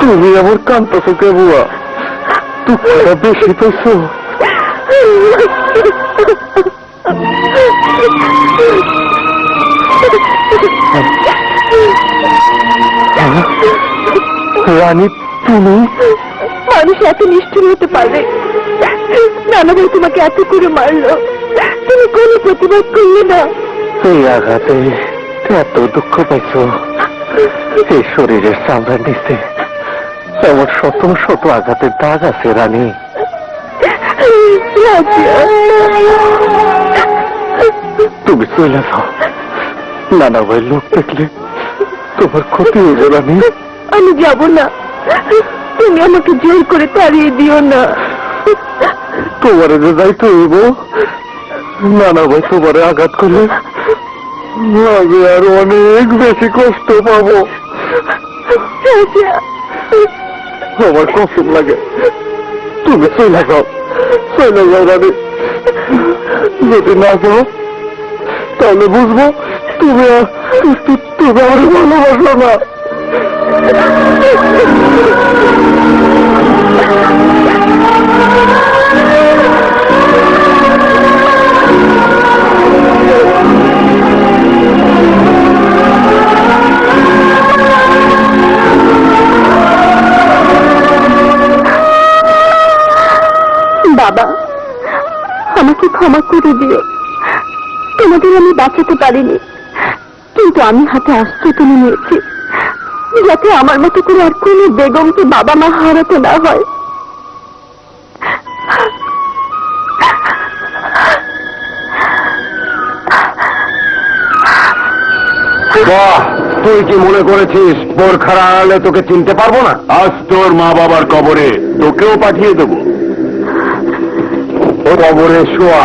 তুমি আমার কান্তছো কে বুয়া। দুঃখটা বেশি পেছো রানী, তুমি? মানুষ এত নিষ্ঠুর হতে পারবে? নানা তোমাকে এত করে মারলো। তুমি কোনো প্রতিবাদ করলে না। এই আঘাতে এত দুঃখ পাইছো। এই শরীরের চামড়ার নিচে এমন শত শত আঘাতের দাগ আছে রানী। তুমি চলে যাও। নানা ভাই লোক দেখলে তোমার ক্ষতি হয়ে রানী। আমি যাব না। তুমি আমাকে জোর করে তাড়িয়ে দিও না। তোমার যে যাইতে হইব নানা ভাই, তোমারে আঘাত করলে আমি আর অনেক বেশি কষ্ট পাবো। আমার কষ্ট লাগে। তুমি চলে যাও চলে যাও রানী। যদি না যাও, তাহলে বুঝব তুমি তুমি আমার ভালোবাসো না। আমাকে ক্ষমা করে দিও। তোমাদের আমি বাঁচাতে পারিনি। কিন্তু আমি হাতে আস্তে তুলে নিয়েছি। যাতে আমার মতো করে আর কোনো বেগমকে বাবা মা হারাতে না হয়। তুই কি মনে করেছিস বোরখার আড়ালে তোকে চিনতে পারব না? আজ তোর মা বাবার কবরে তোকেও পাঠিয়ে দেবো। কবরে শোয়া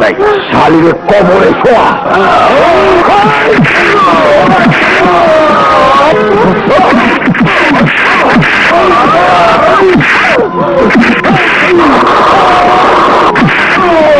ভাই শালির কবরে শোয়া।